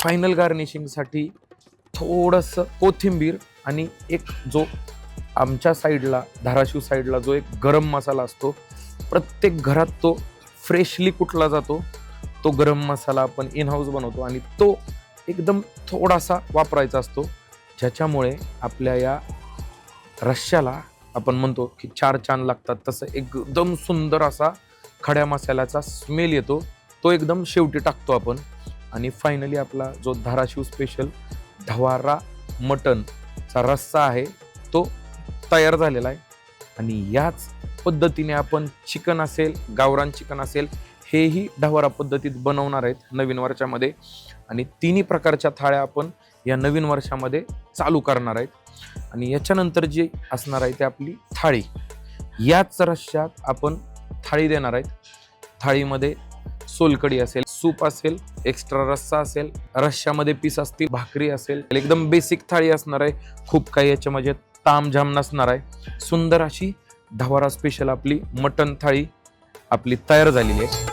Final गार्निशिंगसाठी थोडंसं कोथिंबीर आणि एक जो आमच्या साईडला धाराशिव साईडला जो एक गरम मसाला असतो प्रत्येक घरात तो फ्रेशली कुठला जातो. तो गरम मसाला आपण इन हाऊस बनवतो आणि तो एकदम थोडासा वापरायचा असतो. ज्याच्यामुळे आपल्या या रश्श्याला आपण म्हणतो की चार चांद लागतात. तसं एकदम सुंदर असा खड्या मसाल्याचा स्मेल येतो. तो एकदम शेवटी टाकतो आपण. आणि फायनली आपला जो धाराशिव स्पेशल ढवारा मटनचा रस्सा आहे तो तयार झालेला आहे. आणि याच पद्धतीने आपण चिकन असेल गावरान चिकन असेल हेही ढवारा पद्धतीत बनवणार आहेत नवीन वर्षामध्ये. आणि तिन्ही प्रकारच्या थाळ्या आपण या नवीन वर्षामध्ये चालू करणार आहेत. आणि याच्यानंतर जी असणार आहे ती आपली थाळी. याच रश्यात आपण थाळी देणार आहेत. थाळीमध्ये सोलकडी असेल सूप असेल एक्स्ट्रा रस्सा असेल रश्श्यामध्ये पीस असतील भाकरी असेल एकदम बेसिक थाळी असणार आहे. खूप काही याच्यामध्ये तामझाम नसणार आहे. सुंदर अशी ढवारा स्पेशल आपली मटन थाळी आपली तयार झालेली आहे.